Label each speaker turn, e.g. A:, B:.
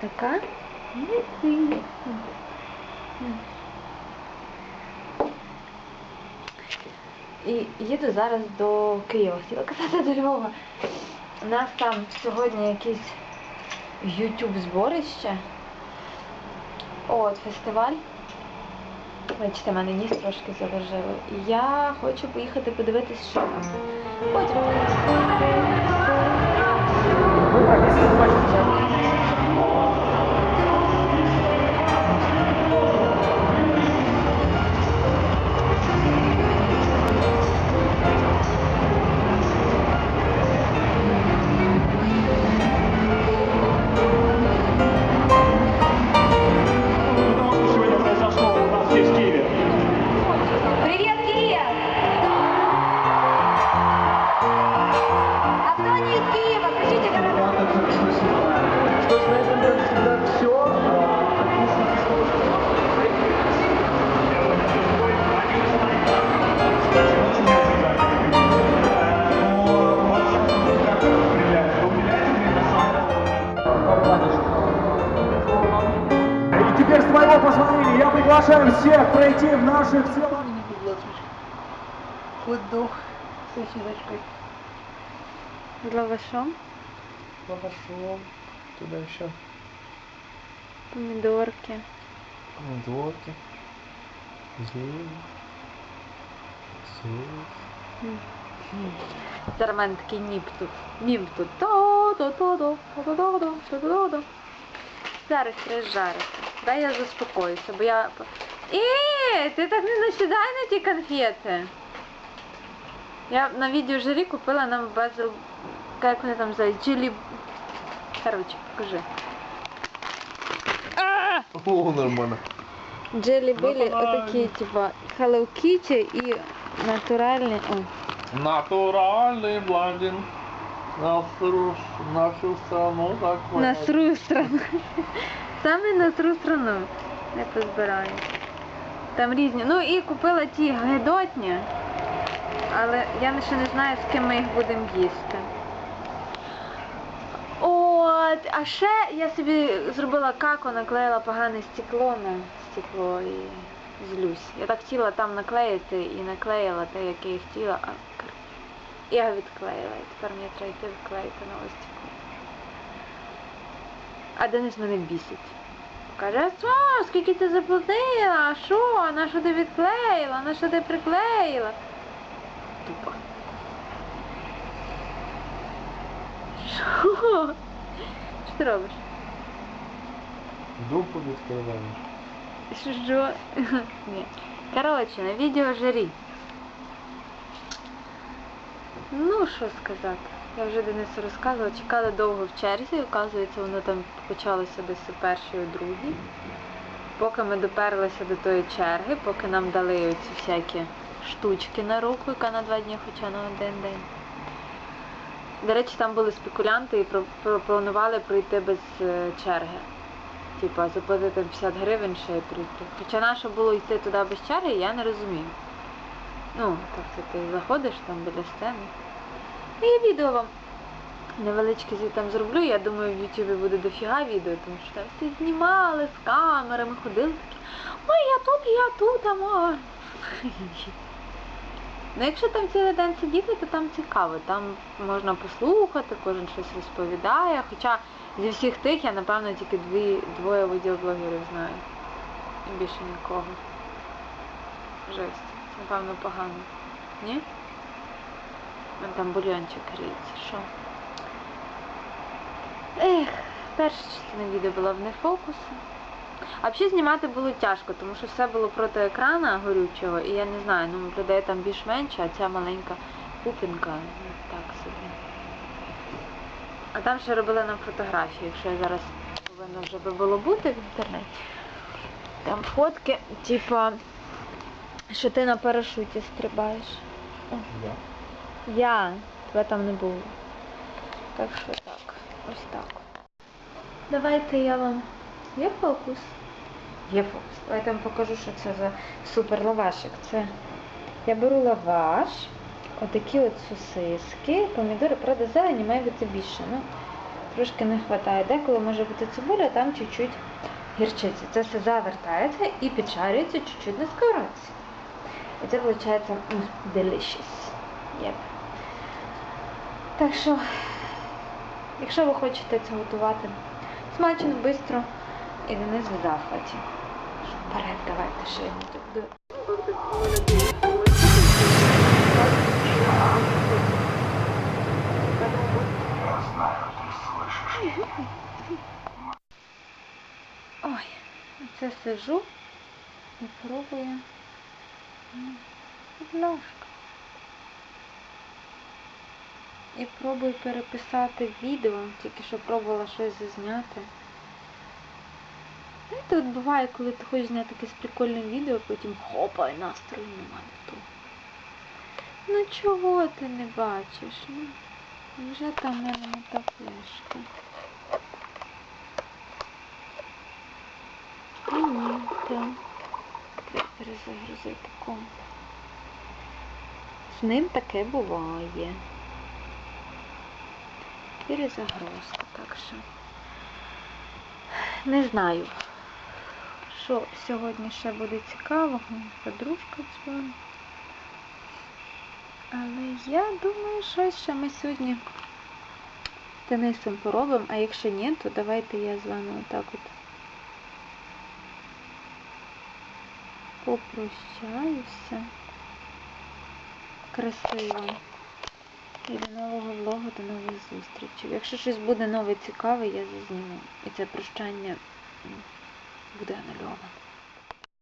A: така. Ні-ні. І їду зараз до Києва. Хотіла казати до Львова. У нас там сьогодні якісь YouTube зборище. От, фестиваль. Бачите, мене ніс трошки заложило. І я хочу поїхати подивитись, що там. Потім.
B: позволения я приглашаю всех пройти в наших целых...
C: Хот-дог з сосисочкой.
A: З лавашом,
D: Лавашом, туда еще
A: помідорки.
D: помидорки, зелень, соус.
A: Зараз в мене такий ніп тут. Ніп тут. То-то-то-то, то-то-то, то-то-то. Зараз прижариться. Дай я заспокоюся, бо я... Е, ти так не насідай на ті конфети. Я на відео журі купила нам базил... Як вони там називають? Джилі... Короче, покажи.
D: О, нормально.
A: Джелі Білі отакі, типа, Hello Kitty і натуральні. О.
D: Натуральный блондин. Нашу, нашу страну так
A: На сру страну. Саме на сру страну. Не позбираю. Там різні. Ну і купила ті гидотні, але я ще не знаю, з ким ми їх будемо їсти. От, а ще я собі зробила каку, наклеїла погане стекло на стекло і злюсь. Я так хотіла там наклеїти і наклеїла те, яке я хотіла, а я відклеїла. І тепер мені треба йти відклеїти нове стекло. А Денис мене бісить. Каже, що, скільки ти заплатила? А що? На що ти відклеїла? На що ти приклеїла? Тупо. Що? Що ти робиш?
D: Дупу відкриваєш.
A: Що? Ні. Коротше, на відео жарі. Ну, що сказати. Я вже Денису розказувала, чекали довго в черзі, оказується, воно там почалося десь у першій, у другій. Поки ми доперлися до тої черги, поки нам дали оці всякі штучки на руку, яка на два дні, хоча на один день. До речі, там були спекулянти і пропонували пройти без е, черги. Типа заплатити 50 гривень ще й прийти. Хоча наше було йти туди без черги, я не розумію. Ну, тобто ти заходиш там біля сцени. Я відео вам невеличке звітом зроблю. Я думаю, в Ютубі буде дофіга відео, тому що там всі знімали з камерами, ходили такі. Ой, я тут, я тут, а. Ну, якщо там цілий день сидіти, то там цікаво. Там можна послухати, кожен щось розповідає. Хоча зі всіх тих я, напевно, тільки дві, двоє відеоблогерів знаю. І більше нікого. Жесть. Напевно, погано. Ні? Там бульончик гріється, що? Ех, перша частина відео була в нефокусі. А взагалі знімати було тяжко, тому що все було проти екрана горючого, і я не знаю, ну людей там більш-менш, а ця маленька купінка ну, так собі. А там ще робили нам фотографії, якщо я зараз повинно вже би було бути в інтернеті. Там фотки, типа, що ти на парашуті стрибаєш.
D: Да.
A: Я, тебе там не було. Так що так, ось так. Давайте я вам. Є фокус? Є фокус. Давайте я вам покажу, що це за супер лавашик. Це я беру лаваш, отакі от сосиски, помідори, правда, зелені має бути більше. Ну, трошки не вистачає. Деколи може бути цибуля, там чуть-чуть гірчиці. Це все завертається і підшарюється чуть-чуть на сковородці. І це виходить delicious. Yep. Так що, якщо ви хочете це готувати смачно, швидко і Денис в захваті. Вперед, давайте ще йому тут Ой, оце сижу і пробую м, І пробую переписати відео, тільки що пробувала щось зазняти. Знаєте, от буває, коли ти хочеш зняти якесь прикольне відео, потім хопа, і настрою нема не того. Ну чого ти не бачиш? Ну, вже там в мене не та флешка. А ні, так. Треба перезагрузити комп. З ним таке буває. Перезагрузка, так що. Не знаю, що сьогодні ще буде цікавого. Подружка дзвонить. Але я думаю, щось ще ми сьогодні з Денисом поробимо, а якщо ні, то давайте я з вами отак от попрощаюся. Красиво. І до нового влогу, до нових зустрічей. Якщо щось буде нове цікаве, я зазніму. І це прощання буде анульовано.